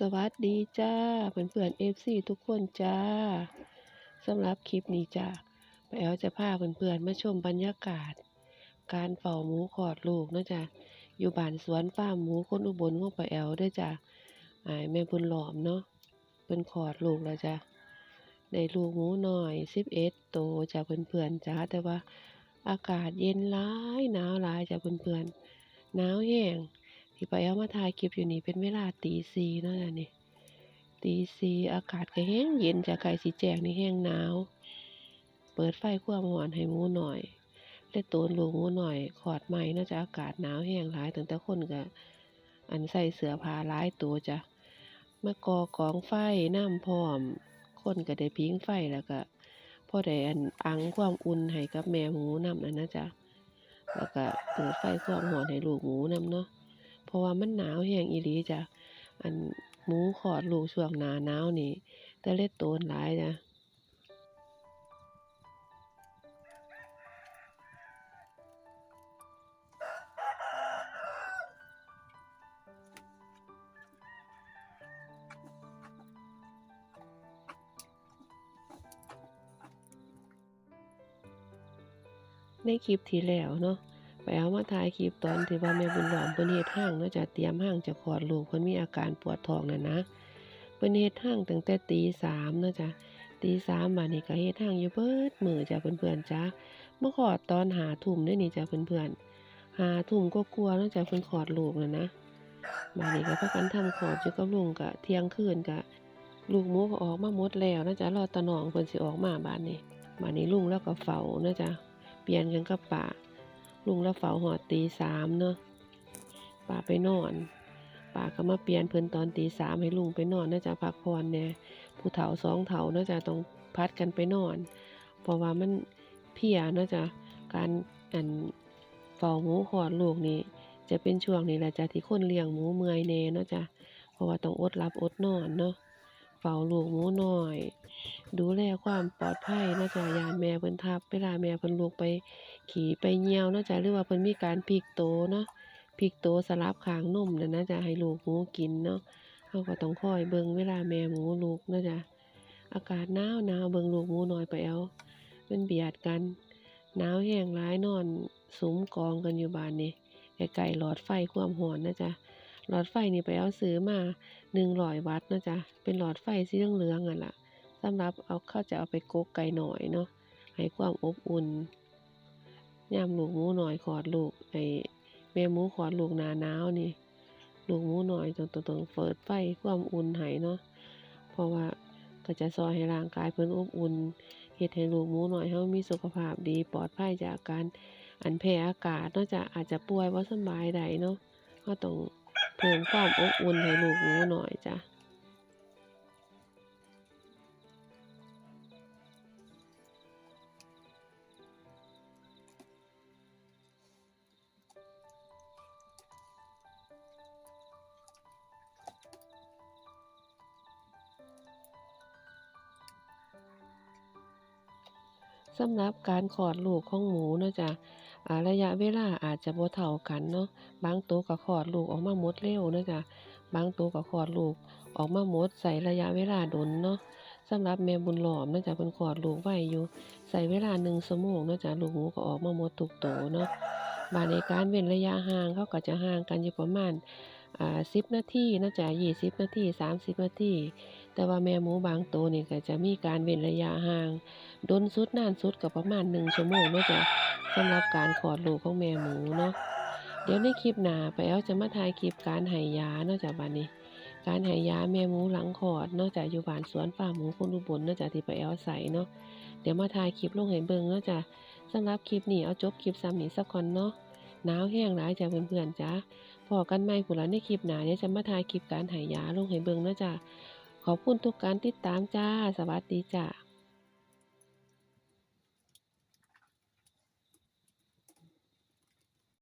สวัสดีจ้าเพื่อนเพื่อนเอฟซีทุกคนจ้าสำหรับคลิปนี้จ้าแอลจะพาเพื่อนเพื่อนมาชมบรรยากาศ การเฝ้าหมูขอดลูกนะจ้ะอยู่บ้านสวนฟาร์มหมูคนอุบลของปแอลเด้วยจ้ะอแม่บุญหลอมเนาะเป็นขอดลูกแล้วจ้ะได้ลูกหมูหน้อยสิบเอ็ดโตจ้ะเพื่อนเพื่อนๆจ้าแต่ว่าอากาศเย็นร้ายหนาวร้ายจ้ะเพื่อนเพื่อนๆหนาวแห้ง ที่ไปเอามาถ่ายคลิปอยู่นี่เป็นเวลาตีสี่เนาะจ้ะนี่ตีสี่อากาศก็แห้งเย็นจากไก่สีแจงนี่แห้งหนาว เปิดไฟความอนให้มูหน่อยเล็ดโตนลูกมูหน่อย ขอดใหม่เนาจะอากาศหนาวแห้งหลายตั้งแต่คนก็อันใส่เสื้อผ้าหลายตัวจ้ะมากอกองไฟน้ำพร้อม คนก็ได้พิงไฟแล้วก็พอได้อันอังความอุ่นให้กับแม่หมูนำนั่นนะจ๊ะแล้วก็เปิดไฟความร้อนให้ลูกหมูนำเนาะ เพราะว่ามันหนาวแห้งอีหลีจ้ะอันหมูขอดลูกช่วงหนาหนาวนี่แต่เล็ดโตนหลายจ้ะในคลิปที่แล้วเนาะ ไปเอามาถ่ายคลิปตอนที่ว่าแม่บุญหลอมเพิ่นเฮ็ดห้างเนาะจะเตรียมห้างจะคลอดลูกเพิ่นมีอาการปวดท้องน่ะนะเพิ่นเฮ็ดห้างตั้งแต่ตีสามเนาะจ้ะตีสามบัดนี้ก็เฮ็ดห้างอยู่เบิดมือจ้ะเพื่อนๆจ้ะมาคลอดตอนหาทุ่มเด้อนี่จ้ะเพื่อนๆหาทุ่มก็กลัวเนาะจ้ะเพิ่นคลอดลูกน่ะนะบัดนี้ก็พากันทำคลอดอยู่กับลุงก็เที่ยงคืนก็ลูกหมูก็ออกมาหมดแล้วนะจ๊ะรอตาน้องเพิ่นสิออกมาบัดนี้บัดนี้ลุงแล้วก็เฝ้านาะจ้ะเปลี่ยนกันกับป่า ลุงแล้วเฝ้าหอดตีสามเนาะป่าไปนอนป่าก็มาเปลี่ยนเพิ่นตอนตีสามให้ลุงไปนอนน่าจะพักผ่อนเนี่ยผู้เฒ่าสองเฒ่าน่าจะต้องพัดกันไปนอน เพราะว่ามันเพียเนาะจะการอันเฝ้าหมูขอดลูกนี่จะเป็นช่วงนี้แหละจ้ะที่คนเลี้ยงหมูเมื่อยแน่เนาะจ้ะเพราะว่าต้องอดหลับอดนอนเนาะ เฝ้าลูกหมูน้อย ดูแลความปลอดภัยนาะจ้ะยานแม่เพิ่นทับเวลาแม่เพิ่นลุกไป ขี่ไปเหี่ยวนาะจ้ะหรือว่าเพิ่นมีการพลิกโตเนาะพลิกโตสลับข้างนมนั่นนะจ้ะให้ลูกหมูกินเนาะเฮาก็ต้องคอยเบิ่งเวลาแม่หมูลุกนาะจ้ะอากาศหนาวหนาวเบิ่งลูกหมูน้อยไปเอามันเบียดกันหนาวแห้งหลายนอนสุมกองกันอยู่บ้านนี่ใกล้ๆหลอดไฟความร้อนนะจ้ะ หลอดไฟนี่ไปเอาซื้อมา100วัตต์นะจ้ะเป็นหลอดไฟสีเหลืองๆอะล่ะสำหรับเอาเข้าจะเอาไปโกกไก่หน่อยเนาะให้ความอบอุ่นยามลูกหมูหน่อยขอดลูกไอ้แม่หมูขอดลูกหนาหนาวนี่ ลูกหมูหน่อยต้องต้องเปิดไฟความอุ่นให้เนาะเพราะว่าก็จะซอยให้ร่างกายเพิ่นอบอุ่นเฮ็ดให้ลูกหมูหน่อยเฮามีสุขภาพดีปลอดภัยจากการอันแพ้อากาศนาะจะอาจจะป่วยบ่สบายใดเนาะก็ต้อง เพิ่มความอบอุ่นให้ลูกหนูหน่อยจ้ะ สำหรับการคลอดลูกของหมูเนาะจ้ะระยะเวลาอาจจะบ่เท่ากันเนาะบางตัวก็คลอดลูกออกมาหมดเร็วเนาะจ้ะบางตัวก็คลอดลูกออกมาหมดใส่ระยะเวลาดนเนาะสำหรับแม่บุญหลอมเนาะจ้ะเพิ่นคลอดลูกไว้อยู่ใส่เวลาหนึ่งชั่วโมงเนาะจ้ะลูกหมูก็ออกมาหมดทุกตัวเนาะบาในการเว้นระยะห่างเขาก็จะห่างกันอยู่ประมาณอ่า10นาทีเนาะจ้ะ20นาที30นาที แต่ว่าแม่หมูบางตัวนี่ก็จะมีการเว้นระยะห่างดนสุดนานสุดก็ประมาณหนึ่งชั่วโมงเนาะจ้ะสำหรับการคลอดลูกของแม่หมูเนาะเดี๋ยวในคลิปหน้าไปเอาจะมาถ่ายคลิปการห้ยยาเนาะจ้ะบัดนี้ การห้ยยาแม่หมูหลังคลอดเนาะจ้ะอยู่บ้านสวนฟาร์มหมูคนอุบลเนาะจ้ะที่ไปเอาใส่เนาะเดี๋ยวมาถ่ายคลิปลงให้เบิงเนาะจ้ะสำหรับคลิปนี้เอาจบคลิปซ้ำนี้สักก่อนเนาะหนาวแห้งหลายจ้ะเพื่อนๆจ้ะพอกันใหม่พุ่นละในคลิปหนาเดี๋ยจะมาถ่ายคลิปการห้ยยาลงให้เบิงเนาะจ้ะ ขอบคุณทุกการติดตามจ้า สวัสดีจ้า